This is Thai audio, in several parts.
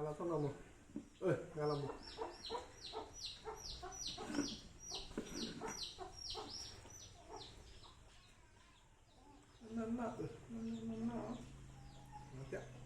Fala com a mamãe. Oi, cala a boca. Mamãe, mamãe, mamãe. Até.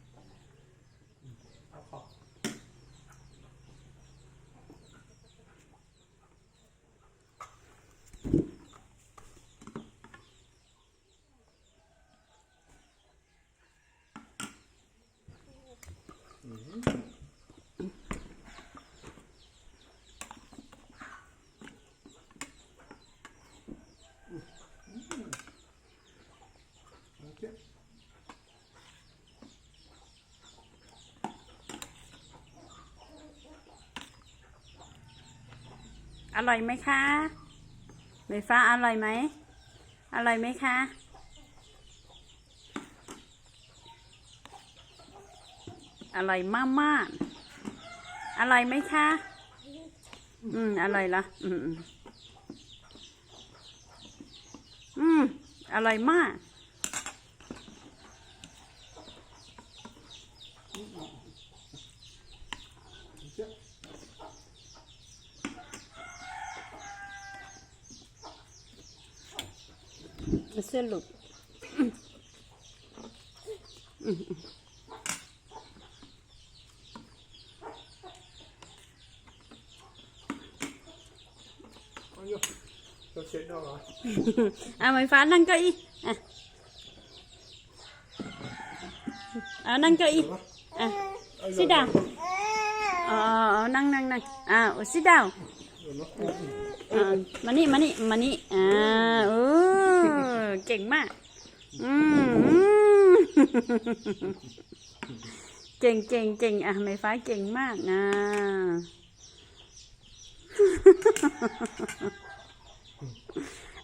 อร่อยไหมคะใบฟ้าอร่อยไหม อร่อยไหมคะ อร่อยมากมากอร่อยไหมคะ อืม อร่อยละอืม อืม อร่อยมากโานั่งเก้าอี้อ่ะเอานั่งเก้าอี้ อ่ะ sit down อ๋อนั่งนั่งนั่งอ่า sit down อ่ามานี่มานี่มานี่อ่าโอ้เก่งมาก อืมอืมเก่งเก่งเก่งอะไม่ฟ้าเก่งมากนะ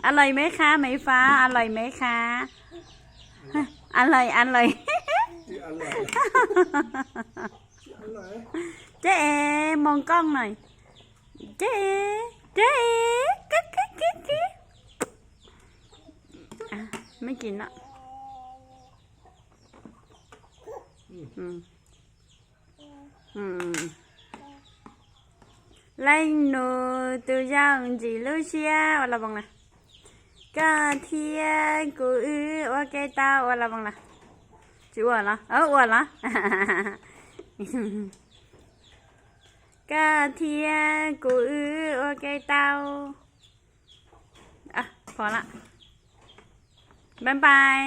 อร่อยไหมคะไหมฟ้า อร่อยไหมคะฮะอร่อยอร่อยที่อะไรที่อะไรเจ๊เอมองกล้องหน่อย เจ๊เอเจ๊ กินละอืมอืมlấy nụ từ giang chỉ lưu xia hoặc là bằng này cả thiên của ư ok tao hoặc là bằng này chịu ở là ở ở là กะเทียกูอือโอ บายบาย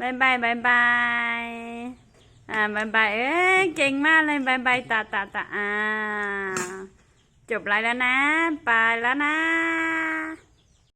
บายบายบายบายอ่าบายบายเอ้ยเก่งมากเลยบายบายตาตาตาอ่าจบไลฟ์แล้วนะ ไปแล้วนะ